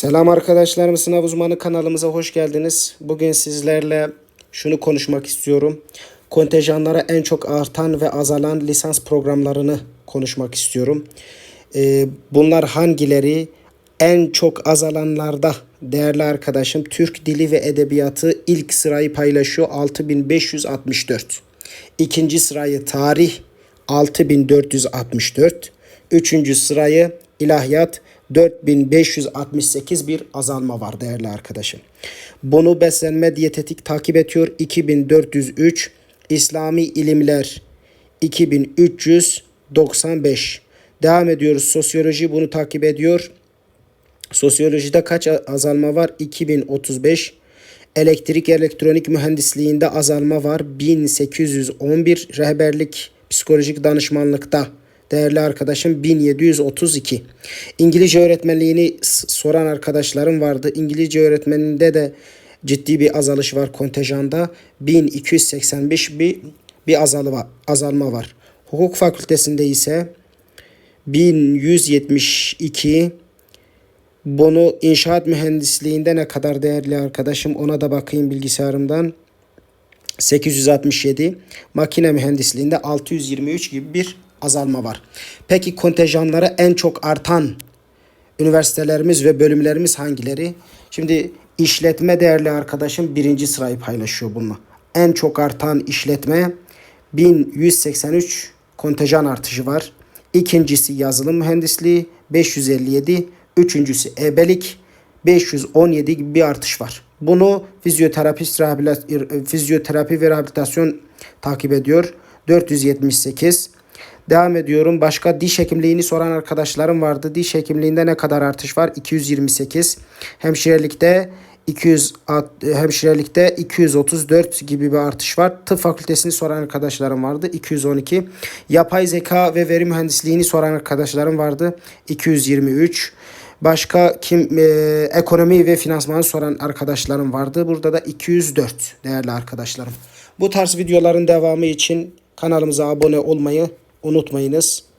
Selam arkadaşlarım sınav uzmanı kanalımıza hoş geldiniz. Bugün sizlerle şunu konuşmak istiyorum. Kontenjanlara en çok artan ve azalan lisans programlarını konuşmak istiyorum. Ee, bunlar hangileri? En çok azalanlarda değerli arkadaşım Türk Dili ve Edebiyatı ilk sırayı paylaşıyor 6564. İkinci sırayı tarih 6464. Üçüncü sırayı ilahiyat 4568 bir azalma var değerli arkadaşım. Bunu beslenme diyetetik takip ediyor 2403. İslami ilimler 2395. Devam ediyoruz. Sosyoloji bunu takip ediyor. Sosyolojide kaç azalma var? 2035. Elektrik elektronik mühendisliğinde azalma var. 1811. Rehberlik psikolojik danışmanlıkta değerli arkadaşım 1732. İngilizce öğretmenliğini soran arkadaşlarım vardı. İngilizce öğretmeninde de ciddi bir azalış var kontenjanda. 1285 bir bir azalı var, azalma var. Hukuk fakültesinde ise 1172 bunu inşaat mühendisliğinde ne kadar değerli arkadaşım ona da bakayım bilgisayarımdan. 867 makine mühendisliğinde 623 gibi bir azalma var. Peki kontenjanları en çok artan üniversitelerimiz ve bölümlerimiz hangileri? Şimdi işletme değerli arkadaşım birinci sırayı paylaşıyor bununla. En çok artan işletme 1183 kontenjan artışı var. İkincisi yazılım mühendisliği 557. Üçüncüsü ebelik 517 gibi bir artış var. Bunu fizyoterapist fizyoterapi ve rehabilitasyon takip ediyor. 478. Devam ediyorum. Başka diş hekimliğini soran arkadaşlarım vardı. Diş hekimliğinde ne kadar artış var? 228. Hemşirelikte 200 hemşirelikte 234 gibi bir artış var. Tıp fakültesini soran arkadaşlarım vardı. 212. Yapay zeka ve veri mühendisliğini soran arkadaşlarım vardı. 223. Başka kim e, ekonomi ve finansmanı soran arkadaşlarım vardı. Burada da 204 değerli arkadaşlarım. Bu tarz videoların devamı için kanalımıza abone olmayı unutmayınız.